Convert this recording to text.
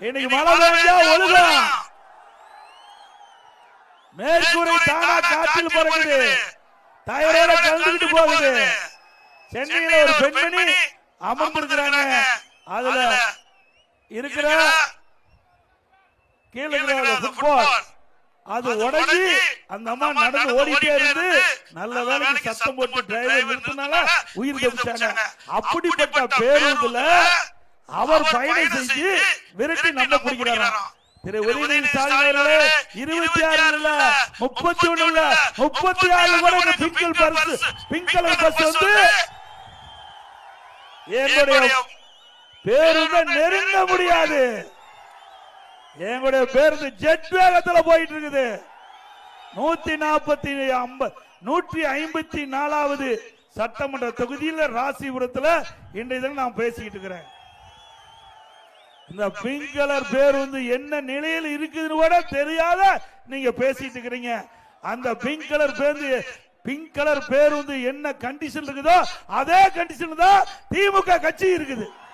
இன்னைக்கு மழை பெஞ்சா ஒழுகும் மேற்கூரை தானா காற்றில் பறக்குது. டயரோட கலந்துக்கிட்டு போகுது. சென்னையில ஒரு பெண்மணி அமர்ந்திருக்கிறாங்க. அதுல இருக்கிற கீழே ஃபுட்பால் அது உடைஞ்சி அந்த அம்மா நடந்து ஓடிட்டே இருந்து நல்ல வேலைக்கு சத்தம் போட்டு டிரைவர் நிறுத்தினால உயிர் தப்பிச்சாங்க. அப்படிப்பட்ட பேருந்துல அவர் பயணம் செஞ்சு விரட்டி நம்ம பிடிக்கிறாராம் திரு உதயநிதி ஸ்டாலின் இருபத்தி ஆறு இல்ல முப்பத்தி ஒண்ணு இல்ல முப்பத்தி ஆறு கூட பிங்கல் பஸ் வந்து என்னுடைய பேருந்த நெருங்க முடியாது. எங்களுடைய பேருந்து ஜெட் வேகத்துல போயிட்டு இருக்குது நூத்தி நாற்பத்தி நூற்றி ஐம்பத்தி நாலாவது சட்டமன்ற தொகுதியில் ராசிபுரத்துல இன்றைய தினம் நான் பேசிக்கிட்டு இருக்கிறேன். இந்த பிங்க் கலர் பேருந்து என்ன நிலையில் இருக்குதுன்னு கூட தெரியாத நீங்க பேசிட்டு இருக்கிறீங்க. அந்த பிங்க் கலர் பேருந்து பிங்க் கலர் பேருந்து என்ன கண்டிஷன் இருக்குதோ அதே கண்டிஷன் தான் திமுக கட்சி இருக்குது.